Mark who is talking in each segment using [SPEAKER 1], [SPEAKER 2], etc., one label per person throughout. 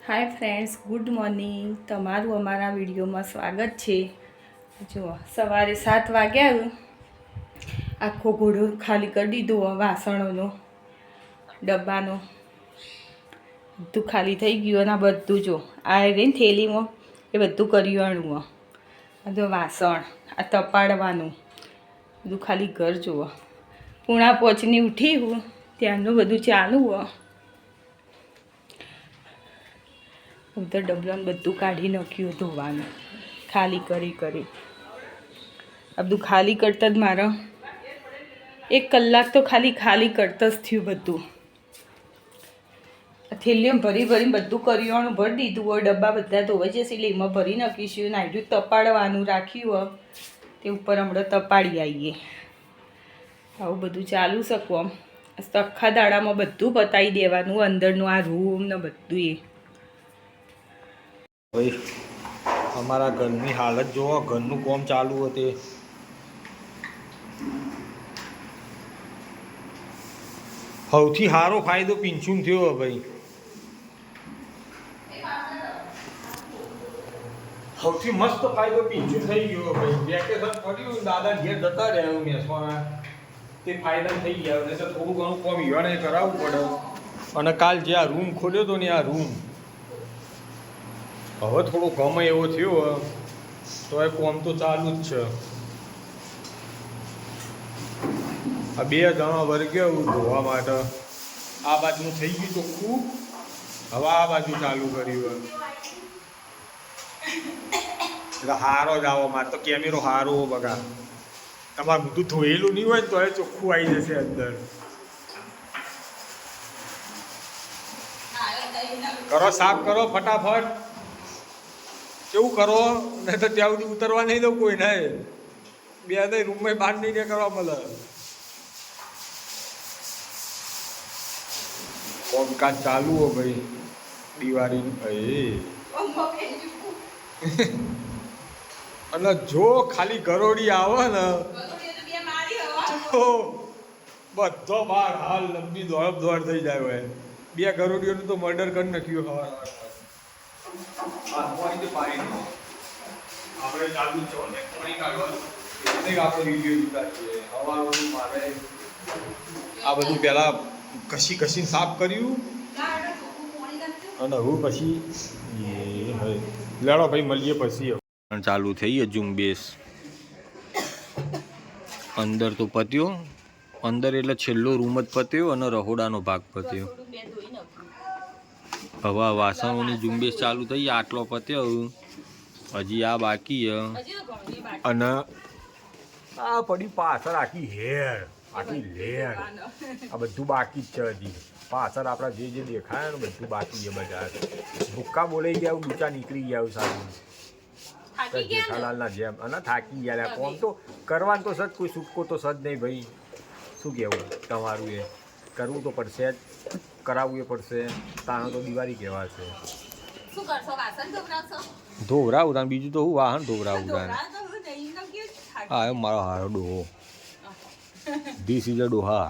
[SPEAKER 1] Hi friends good morning તમારું અમારા વિડીયોમાં સ્વાગત છે. જુઓ, સવારે સાત વાગ્યા આખો ઘોડો ખાલી કરી દીધો વાસણોનો, ડબ્બાનો. બધું ખાલી થઈ ગયું અને બધું જો, આ રહીને થેલીમાં, એ બધું કર્યું આ જો વાસણ, આ તપાડવાનું. બધું ખાલી ઘર જુઓ. પૂણા પોચની ઉઠી હું, ત્યાંનું બધું ચાલુ. હોય ઉધર ડબલાને બધું કાઢી નાખ્યું ધોવાનું. ખાલી કરી કરી. આ બધું ખાલી કરતા જ મારા એક કલાક તો ખાલી ખાલી કરતા જ થયું બધું. થેલીઓ ભરી ભરી બધું કર્યું, ભરી દીધું હોય, ડબ્બા બધા ધોવાઈ જશે એટલે એમાં ભરી નાખીશું નાખ્યું તપાડવાનું, રાખ્યું હોય. તે ઉપર હમણાં તપાડી આવીએ. આવું બધું ચાલુ શકું આમ તો આખા દાડામાં બધું બતાવી દેવાનું, અંદરનું આ રૂમ ને બધું એ.
[SPEAKER 2] ભાઈ, અમારા ઘરની હાલત જોવો, ઘરનું કોમ ચાલુ હતું. સૌથી સારો ફાયદો પિંચુમ થયો ભાઈ. સૌથી મસ્ત ફાયદો પિંચુમ થઈ ગયો ભાઈ. વેકેશન પડ્યું, દાદા ઘેર જતા રહ્યા મેસવાના તે ફાયદા થઈ ગયા એટલે થોડું ઘણું કોમ ઈવાને કરાવવું પડે. અને કાલ જે આ રૂમ ખોલ્યો હતો ને આ રૂમ હવે થોડો ગમે એવો થયો તો એ કોમ તો ચાલુ જ છે. આ બે જણા વર્ગ્યા ધોવા માટે. આ બાજુનું થઈ ગયું ચોખ્ખું હવે આ બાજુ ચાલુ કર્યું. એટલે હારો જ આવો મારે તો કેમેરો હારો બગા. તમારે બધું ધોયેલું નહીં હોય તો એ ચોખ્ખું આવી જશે અંદર. કરો સાફ કરો ફટાફટ. કેવું કરો, નહીં તો ત્યાં સુધી ઉતરવા નહીં દઉં કોઈ નહીં બે નહીં રૂમમાં બહાર નહીં કરવા મળે. કોમકાજ ચાલુ હો ભાઈ. દિવાળી ભાઈ. અને જો ખાલી ગરોડી આવે ને, તો બધો બાર હાલ લંબી દોડ દોડ થઈ જાય હોય બે ગરોડીઓનું તો મર્ડર કરી નાખ્યું હવાર આપણે ચાલુ છો ને પાણી કાઢવાનું. એટલે આપણે વીડિયો જોતા છીએ હવાનું મારે આ બધું પહેલાં કશી કશી સાફ કર્યું. અને હું પછી લેડો ભાઈ મળીએ પછી ચાલુ થઈ ગયો ઝુંબેશ. અંદર તો પત્યો. અંદર એટલે છેલ્લો રૂમ જ પત્યો અને રહોડાનો ભાગ પત્યો. હવે વાસણોની ઝુંબેશ ચાલુ થઈ આટલો પત્યો. હજી આ બાકી છે. અને આ પડી પાછળ આખી હેર આખી લેર આ બધું બાકી જ છે હજી. પાછળ આપણા જે જે દેખાય ને બધું બાકી છે બધા. ભૂક્કા બોલાઈ ગયા ઊંચા નીકળી ગયા સારું. જેઠાલાલના જેમ. અને થાકી ગયા. કોમ તો કરવાનું તો સજ કોઈ છૂટકો તો સજ નહીં ભાઈ. શું કહેવું? તમારું એ. કરવું તો પડશે જ. કરાવવું પડશે. તાણ તો દિવાળી કહેવાશે.
[SPEAKER 1] છે કરશો? વાસણ
[SPEAKER 2] ધોવરાવું તાન બીજું તો હું વાહન ધોવરાવું તાન.
[SPEAKER 1] હા
[SPEAKER 2] એમ મારો હારો ડોહો. ધીસ ઇઝ અ ડોહા.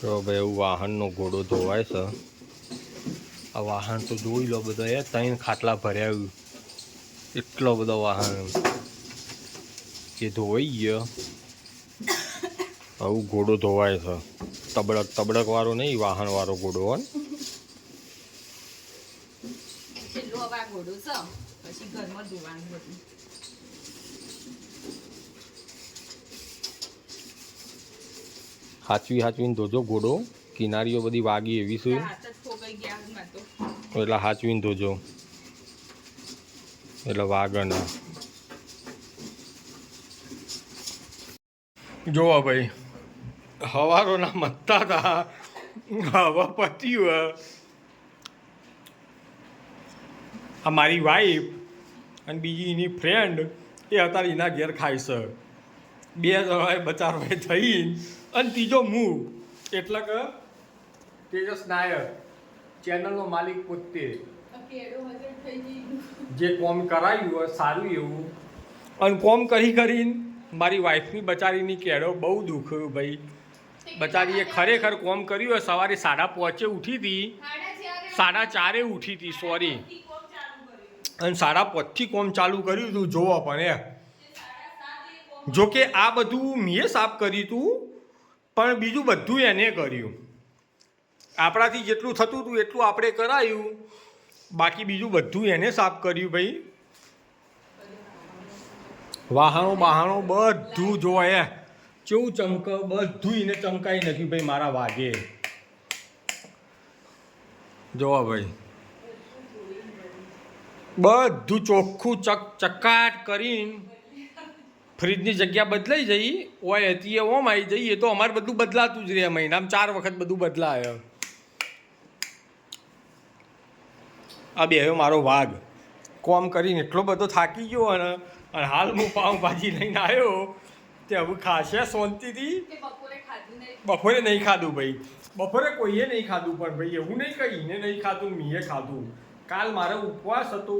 [SPEAKER 2] તો ભાઈ એવું વાહનનો ઘોડો ધોવાય છે. આ વાહન તો જોઈ લો બધો એ ત્રણ ખાટલા ભર્યા એટલો બધો વાહન કે ધોવાઈ ગયો. આવું ઘોડો ધોવાય છે. તબડક તબડક વાળો નહીં વાહન વાળો ઘોડો હોય હાચવી હાચવીને ધોજો ઘોડો. કિનારીઓ બધી વાગી એવી છે. એટલે હાચવીને ધોજો. એટલે વાગણ. જોવા ભાઈ. હવારોના મત્તા હતા હવા પત્યું આ મારી વાઈફ અને બીજી એની ફ્રેન્ડ એ અત્યારે એના ઘેર ખાય છે. બે જણાએ બચારવાએ થઈ અને ત્રીજો મૂળ એટલે કે તેજસ નાયક, ચેનલનો માલિક પોતે. જે કોમ કરાયું સારું એવું. અને કોમ કરી કરીને મારી વાઈફની બચારીની કેળો બહુ દુખ્યું ભાઈ. બચારીએ, ખરેખર કોમ કર્યું હોય, સવારે સાડા પાંચે ઉઠી હતી. સાડા ચારે ઉઠી હતી સોરી અને સાડા પાંચથી કોમ ચાલુ કર્યું હતું જોવો પણ એ. જો કે આ બધું મેં સાફ કર્યું હતું પણ બીજું બધું એને કર્યું. આપણાથી જેટલું થતું હતું એટલું આપણે કરાયું. બાકી બીજું બધું એને સાફ કર્યું ભાઈ. વાહણો, બહાણો બધું જોવા એ કેવું ચમક? બધું એને ચમકાઈ નથી ભાઈ, મારા વાગે. જોવા ભાઈ. બધું ચોખ્ખું ચક ચકાટ કરીને ફ્રીજની જગ્યા બદલાઈ જઈ. હોય હતી એ ઓમ આવી જઈએ તો અમારે બધું બદલાતું જ રહે મહિનામાં ચાર વખત બધું બદલાય આ બે મારો વાઘ. કોમ કરીને એટલો બધો થાકી ગયો અને હાલ હું પાઉંભાજી લઈને આવ્યો. તે હવે ખાશે શાંતિથી. બપોરે નહીં. ખાધું ભાઈ. બપોરે કોઈએ નહીં ખાધું પણ ભાઈ એવું નહીં કહીને નહીં ખાધું મીએ ખાધું. કાલ મારો ઉપવાસ હતો.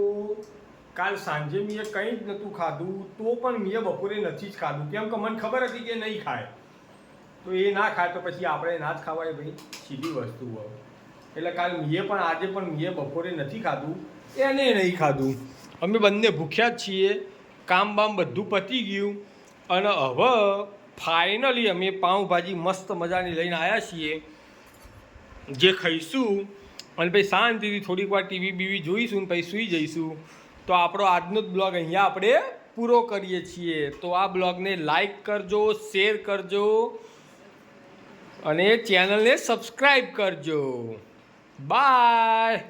[SPEAKER 2] કાલ સાંજે મેં કંઈ જ નહોતું ખાધું. તો પણ મેં બપોરે નથી જ ખાધું. કેમ કે મને ખબર હતી કે નહીં ખાય. તો એ ના ખાય તો પછી આપણે ના જ ખાવાય ભાઈ. સીધી વસ્તુ હોય એટલે કાલ મેં પણ આજે પણ મેં બપોરે નથી ખાધું. એને નહીં ખાધું. અમે બંને ભૂખ્યા જ છીએ. કામ બામ બધું પતી ગયું. અને હવે ફાઇનલી અમે પાઉંભાજી મસ્ત મજાની લઈને આવ્યા છીએ. જે ખાઈશું અને પછી શાંતિથી થોડીક વાર ટીવી બીવી જોઈશું ને પછી સૂઈ જઈશું. તો આપણો આજનો જ બ્લોગ અહીંયા આપણે પૂરો કરીએ છીએ. તો આ બ્લોગને લાઈક કરજો શેર કરજો અને ચેનલને સબસ્ક્રાઈબ કરજો. બાય